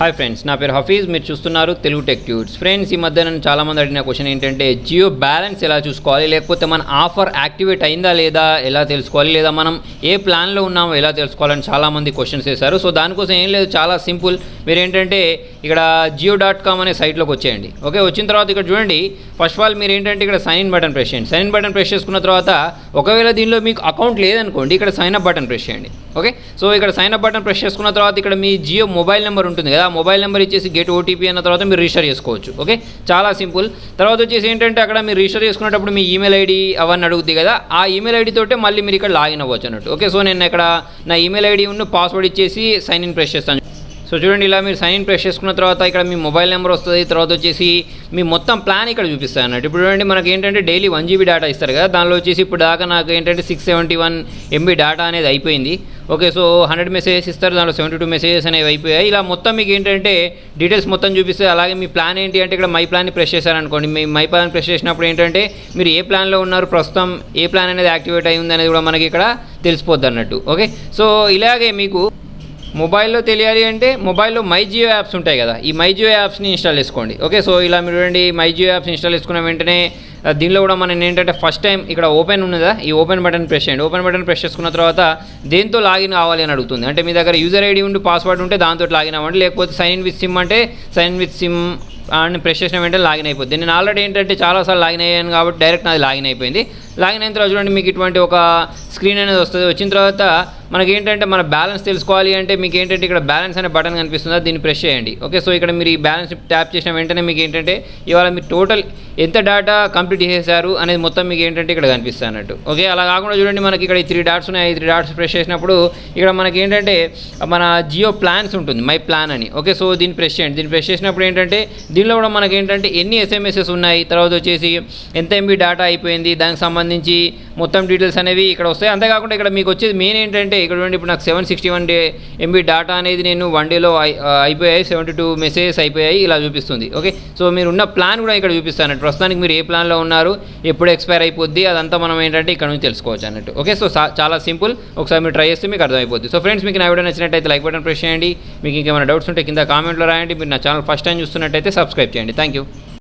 Hi friends నా పేరు హఫీజ్. మీరు చూస్తున్నారు తెలుగు టెక్ ట్యూట్స్ ఫ్రెండ్స్ ఈ మధ్య నన్ను చాలామంది అడిగిన క్వశ్చన్ ఏంటంటే జియో బ్యాలెన్స్ ఎలా చూసుకోవాలి? లేకపోతే మన ఆఫర్ యాక్టివేట్ అయిందా లేదా? ఎలా తెలుసుకోవాలి? లేదా మనం ఏ ప్లాన్లో ఉన్నామో ఎలా తెలుసుకోవాలని చాలామంది క్వశ్చన్స్ వేశారు సో దానికోసం ఏం లేదు చాలా సింపుల్. మీరు ఏంటంటే ఇక్కడ జియో డాట్ కామ్ అనే సైట్లోకి వచ్చేయండి. ఓకే వచ్చిన తర్వాత ఇక్కడ చూడండి. ఫస్ట్ ఆఫ్ ఆల్ మీరు ఏంటంటే ఇక్కడ సైన్ ఇన్ బటన్ ప్రెస్ చేయండి. సైన్ ఇన్ బటన్ ప్రెస్ చేసుకున్న తర్వాత ఒకవేళ దీనిలో మీకు అకౌంట్ లేదనుకోండి ఇక్కడ సైన్ అప్ బటన్ ప్రెస్ చేయండి. ఓకే సో ఇక్కడ సైన్ అప్ బటన్ ప్రెస్ చేసుకున్న తర్వాత ఇక్కడ మీ జియో మొబైల్ నెంబర్ ఉంటుంది కదా ఆ మొబైల్ నెంబర్ ఇచ్చేసి గెట్ ఓటీపీ అన్న తర్వాత మీరు రిజిస్టర్ చేసుకోవచ్చు. ఓకే చాలా సింపుల్ తర్వాత వచ్చేసి ఏంటంటే అక్కడ మీరు రిజిస్టర్ చేసుకునేటప్పుడు మీ ఈమెయిల్ ఐడి అవన్నీ అడుగుద్ది కదా ఆ ఈమెయిల్ ఐడి తోటే మళ్ళీ మీరు ఇక్కడ లాగిన్ అవ్వచ్చు అన్నట్టు. ఓకే సో నేను ఇక్కడ నా ఈమెయిల్ ఐడి ఉన్న పాస్వర్డ్ ఇచ్చేసి సైన్ ఇన్ ప్రెస్ చేస్తాను. సో చూడండి ఇలా మీరు సైన్ ఇన్ ప్రెస్ చేసుకున్న తర్వాత ఇక్కడ మీ మొబైల్ నెంబర్ వస్తుంది. తర్వాత వచ్చేసి మీ మొత్తం ప్లాన్ ఇక్కడ చూపిస్తాయి అన్నట్టు. ఇప్పుడు చూడండి మనకి ఏంటంటే డైలీ వన్ జీబీ డేటా ఇస్తారు కదా దానిలో వచ్చేసి ఇప్పుడు దాకా నాకు ఏంటంటే six seventy one MB data అనేది అయిపోయింది. ఓకే సో హండ్రెడ్ మెసేజెస్ ఇస్తారు దాంట్లో సెవెంటీ టూ మెసేజెస్ అనేవి అయిపోయాయి. ఇలా మొత్తం మీకు ఏంటంటే డీటెయిల్స్ మొత్తం చూపిస్తే అలాగే మీ ప్లాన్ ఏంటి అంటే ఇక్కడ మై ప్లాన్ని ప్రెస్ చేశారనుకోండి. మీ మై ప్లాన్ ప్రెస్ చేసినప్పుడు ఏంటంటే మీరు ఏ ప్లాన్లో ఉన్నారు ప్రస్తుతం ఏ ప్లాన్ అనేది యాక్టివేట్ అయ్యింది అనేది కూడా మనకి ఇక్కడ తెలిసిపోద్ది అన్నట్టు. ఓకే సో ఇలాగే మీకు మొబైల్లో తెలియాలి అంటే మొబైల్లో మై జియో యాప్స్ ఉంటాయి కదా. ఈ మై జియో యాప్స్ని ఇన్స్టాల్ చేసుకోండి. ఓకే సో ఇలా మీరు చూడండి మై జియో యాప్స్ ఇన్స్టాల్ చేసుకున్న వెంటనే దీనిలో కూడా మనం ఏంటంటే ఫస్ట్ టైం ఇక్కడ ఓపెన్ ఉన్నదా? ఈ ఓపెన్ బటన్ ప్రెస్ చేయండి. ఓపెన్ బటన్ ప్రెస్ చేసుకున్న తర్వాత దేంతో లాగిన్ కావాలి అని అడుగుతుంది. అంటే మీ దగ్గర యూజర్ ఐడి ఉండి పాస్వర్డ్ ఉంటే దాంతో లాగిన్ అవ్వండి. లేకపోతే సైన్ ఇన్ విత్ సిమ్ అంటే సైన్ ఇన్ విత్ సిమ్ అని ప్రెస్ చేసిన వెంటనే లాగిన్ అయిపోద్ది నేను ఆల్రెడీ ఏంటంటే చాలాసార్లు లాగిన్ అయ్యాను కాబట్టి డైరెక్ట్ నాది లాగిన్ అయిపోయింది. లాగిన్ అయిన తర్వాత చూడండి మీకు ఇటువంటి ఒక స్క్రీన్ అనేది వస్తుంది. వచ్చిన తర్వాత మనకి ఏంటంటే మన బ్యాలెన్స్ తెలుసుకోవాలి అంటే మీకు ఏంటంటే ఇక్కడ బ్యాలెన్స్ అనే బటన్ కనిపిస్తుందా. దీన్ని ప్రెస్ చేయండి. ఓకే సో ఇక్కడ మీరు ఈ బ్యాలెన్స్ ట్యాప్ చేసిన వెంటనే మీకు ఏంటంటే ఇవాళ మీరు టోటల్ ఎంత డేటా కంప్లీట్ చేశారు అనేది మొత్తం మీకు ఏంటంటే ఇక్కడ కనిపిస్తుంది అన్నట్టు. ఓకే అలా కాకుండా చూడండి మనకి ఇక్కడ ఈ త్రీ డాట్స్ ఉన్నాయి. ఈ త్రీ డాట్స్ ప్రెస్ చేసినప్పుడు ఇక్కడ మనకి ఏంటంటే మన జియో ప్లాన్స్ ఉంటుంది. మై ప్లాన్ అని. ఓకే సో దీన్ని ప్రెస్ చేయండి. దీన్ని ప్రెస్ చేసినప్పుడు ఏంటంటే దీనిలో కూడా మనకి ఏంటంటే ఎన్ని ఎస్ఎంఎస్ఎస్ ఉన్నాయి? తర్వాత వచ్చేసి ఎంత ఎంబీ డేటా అయిపోయింది? దానికి సంబంధించి మొత్తం డీటెయిల్స్ అనేవి ఇక్కడ వస్తాయి. అంతేకాకుండా ఇక్కడ మీకు వచ్చేది మెయిన్ ఏంటంటే ఇక్కడ ఇప్పుడు నాకు seven sixty one day MB data అనేది నేను వన్ డేలో అయిపోయాయి. సెవెంటీ టూ మెసేజెస్ అయిపోయాయి. ఇలా చూపిస్తుంది. ఓకే సో మీరు ఉన్న ప్లాన్ కూడా ఇక్కడ చూపిస్తాను. అన్నట్టు ప్రస్తుతానికి మీరు ఏ ప్లాన్లో ఉన్నారు ఎప్పుడు ఎక్స్పైర్ అయిపోద్ది అదంతా మనం ఏంటంటే ఇక్కడ నుంచి తెలుసుకోవచ్చు అన్నట్టు. ఓకే సో చాలా సింపుల్ ఒకసారి మీరు ట్రై చేస్తే మీకు అర్థమైపోద్ది. సో ఫ్రెండ్స్ మీకు నా వీడియో నచ్చినట్టయితే లైక్ బటన్ ప్రెస్ చేయండి. మీకు ఇంకేమైనా డౌట్స్ ఉంటే కింద కామెంట్లో రాయండి. మీరు నా ఛానల్ ఫస్ట్ టైం చూస్తున్నట్టయితే సబ్స్క్రైబ్ చేయండి. Thank you